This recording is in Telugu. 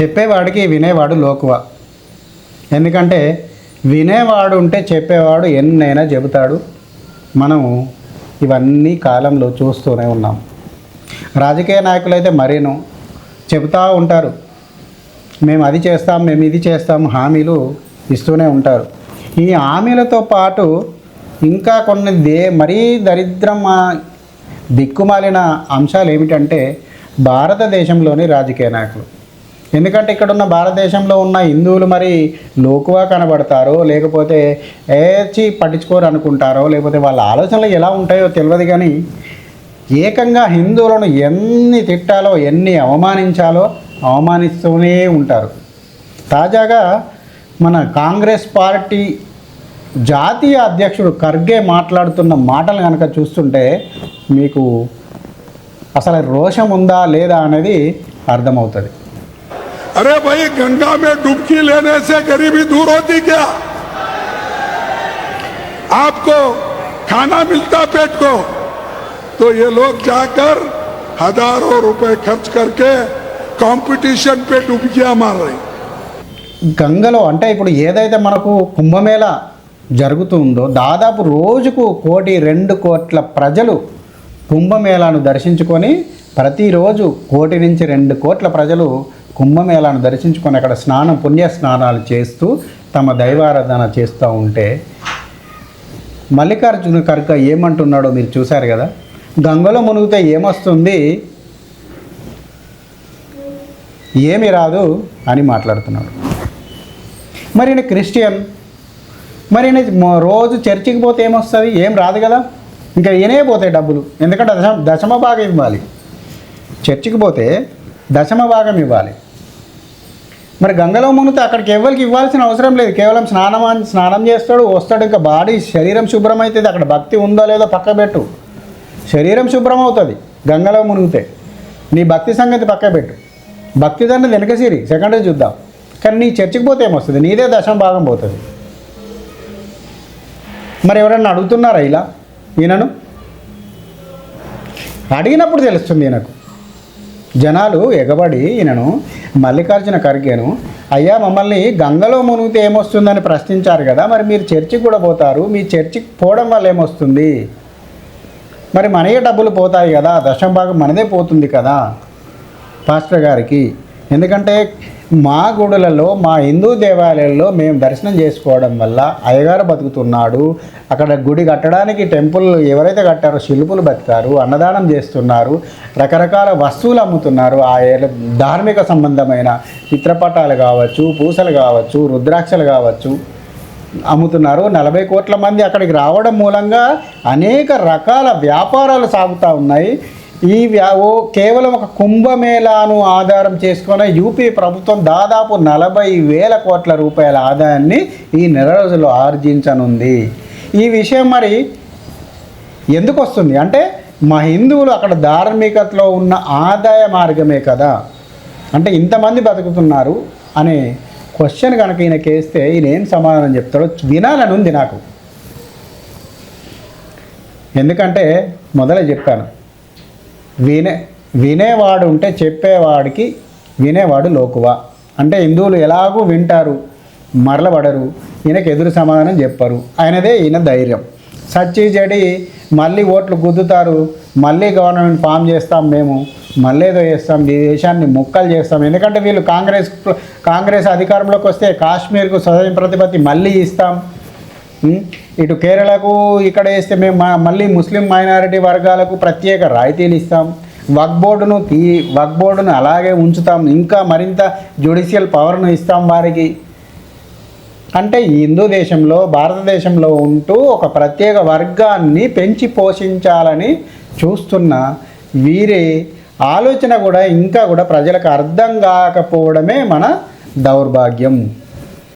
చెప్పేవాడికి వినేవాడు లోకువ. ఎందుకంటే వినేవాడు ఉంటే చెప్పేవాడు ఎన్నైనా చెబుతాడు. మనం ఇవన్నీ కాలంలో చూస్తూనే ఉన్నాం. రాజకీయ నాయకులైతే మరీను చెబుతూ ఉంటారు. మేము అది చేస్తాం మేము ఇది చేస్తాం హామీలు ఇస్తూనే ఉంటారు. ఈ హామీలతో పాటు ఇంకా కొన్ని దే మరీ దరిద్రం దిక్కుమాలిన అంశాలు ఏమిటంటే భారతదేశంలోని రాజకీయ నాయకులు. ఎందుకంటే ఇక్కడ ఉన్న భారతదేశంలో ఉన్న హిందువులు మరి లోకువా కనబడతారో లేకపోతే ఏచి పట్టించుకోరు అనుకుంటారో లేకపోతే వాళ్ళ ఆలోచనలు ఎలా ఉంటాయో తెలియదు కానీ ఏకంగా హిందువులను ఎన్ని తిట్టాలో ఎన్ని అవమానించాలో అవమానిస్తూనే ఉంటారు. తాజాగా మన కాంగ్రెస్ పార్టీ జాతీయ అధ్యక్షుడు ఖర్గే మాట్లాడుతున్న మాటలు కనుక చూస్తుంటే మీకు అసలు రోషం ఉందా లేదా అనేది అర్థమవుతుంది. अरे भाई गंगा में डुबकी लेने से गरीबी दूर होती क्या आपको खाना मिलता पेट को तो ये लोग जाकर हजारों रुपए खर्च करके कंपटीशन पे डुबकियां मार रहे हैं గంగలో అంటే ఇప్పుడు ఏదైతే మనకు కుంభమేళ జరుగుతుందో దాదాపు రోజుకు కోటి రెండు కోట్ల ప్రజలు కుంభమేళాను దర్శించుకొని ప్రతిరోజు కోటి నుంచి రెండు కోట్ల ప్రజలు కుంభమేళాను దర్శించుకొని అక్కడ స్నానం పుణ్య స్నానాలు చేస్తూ తమ దైవారాధన చేస్తూ ఉంటే మల్లికార్జున ఖర్గ ఏమంటున్నాడో మీరు చూశారు కదా? గంగలో మునిగితే ఏమొస్తుంది? ఏమి రాదు అని మాట్లాడుతున్నాడు. మరి ఈయన క్రిస్టియన్? మరి ఈయన రోజు చర్చికి పోతే ఏమొస్తుంది? ఏం రాదు కదా? ఇంకా ఈయనే పోతాయి డబ్బులు. ఎందుకంటే దశ దశమ భాగం ఇవ్వాలి. చర్చికి పోతే దశమ భాగం ఇవ్వాలి. మరి గంగలో మునితే అక్కడికి ఎవరికి ఇవ్వాల్సిన అవసరం లేదు. కేవలం స్నానం స్నానం చేస్తాడు వస్తాడు. ఇంకా బాడీ శరీరం శుభ్రం అవుతుంది అక్కడ భక్తి ఉందో లేదో పక్కబెట్టు శరీరం శుభ్రం అవుతుంది గంగలో మునిగితే. నీ భక్తి సంగతి పక్కబెట్టు భక్తి దాన్ని వెనకసిరి. సెకండ్ చూద్దాం. కానీ నీ చర్చికి పోతే ఏమొస్తుంది? నీదే దశమ భాగం పోతుంది. మరి ఎవరన్నా అడుగుతున్నారా ఇలా? ఈయనను? అడిగినప్పుడు తెలుస్తుంది ఈయనకు. జనాలు ఎగబడి ఈయనను మల్లికార్జున ఖర్గేను అయ్యా మమ్మల్ని గంగలో మునిగితే ఏమొస్తుందని ప్రశ్నించారు కదా మరి మీరు చర్చికి కూడా పోతారు మీ చర్చికి పోవడం వల్ల ఏమొస్తుంది? మరి మనయే డబ్బులు పోతాయి కదా దశం భాగం మనదే పోతుంది కదా? పాస్టర్ గారికి ఎందుకంటే మా గుడులలో మా హిందూ దేవాలయాల్లో మేము దర్శనం చేసుకోవడం వల్ల అయ్యగారు బతుకుతున్నాడు. అక్కడ గుడి కట్టడానికి టెంపుల్ ఎవరైతే కట్టారో శిల్పులు బతికారు అన్నదానం చేస్తున్నారు రకరకాల వస్తువులు అమ్ముతున్నారు. ఆ ఏ- ధార్మిక సంబంధమైన చిత్రపటాలు కావచ్చు పూసలు కావచ్చు రుద్రాక్షలు కావచ్చు అమ్ముతున్నారు. నలభై కోట్ల మంది అక్కడికి రావడం మూలంగా అనేక రకాల వ్యాపారాలు సాగుతూ ఉన్నాయి. ఈ ఓ కేవలం ఒక కుంభమేళాను ఆధారం చేసుకున్న యూపీ ప్రభుత్వం దాదాపు నలభై వేల కోట్ల రూపాయల ఆదాయాన్ని ఈ నెల రోజుల్లో ఆర్జించనుంది. ఈ విషయం మరి ఎందుకు వస్తుంది అంటే మా హిందువులు అక్కడ ధార్మికతలో ఉన్న ఆదాయ మార్గమే కదా. అంటే ఇంతమంది బతుకుతున్నారు అనే క్వశ్చన్ కనుక ఈయన కేస్తే ఈయన ఏం సమాధానం చెప్తాడో వినాలని ఉంది నాకు. ఎందుకంటే మొదలే చెప్పాను. వినే వినేవాడు ఉంటే చెప్పేవాడికి వినేవాడు లోకువా. అంటే హిందువులు ఎలాగూ వింటారు మరలబడరు ఈయనకి ఎదురు సమాధానం చెప్పరు. ఆయనదే ఈయన ధైర్యం. సచ్చి జడి మళ్ళీ ఓట్లు గుద్దుతారు మళ్ళీ గవర్నమెంట్ ఫామ్ చేస్తాం మేము మళ్ళీ ఏదో చేస్తాం ఈ దేశాన్ని ముక్కలు చేస్తాం. ఎందుకంటే వీళ్ళు కాంగ్రెస్ కాంగ్రెస్ అధికారంలోకి వస్తే కాశ్మీర్కు స్వయం ప్రతిపత్తి మళ్ళీ ఇస్తాం. ఇటు కేరళకు ఇక్కడ వేస్తే మేము మా- మళ్ళీ ముస్లిం మైనారిటీ వర్గాలకు ప్రత్యేక రాయితీలు ఇస్తాం. వక్ బోర్డును తీ వక్ బోర్డును అలాగే ఉంచుతాం. ఇంకా మరింత జ్యుడిషియల్ పవర్ను ఇస్తాం వారికి. అంటే ఈ హిందూ దేశంలో భారతదేశంలో ఉంటూ ఒక ప్రత్యేక వర్గాన్ని పెంచి పోషించాలని చూస్తున్న వీరి ఆలోచన కూడా ఇంకా కూడా ప్రజలకు అర్థం కాకపోవడమే మన దౌర్భాగ్యం.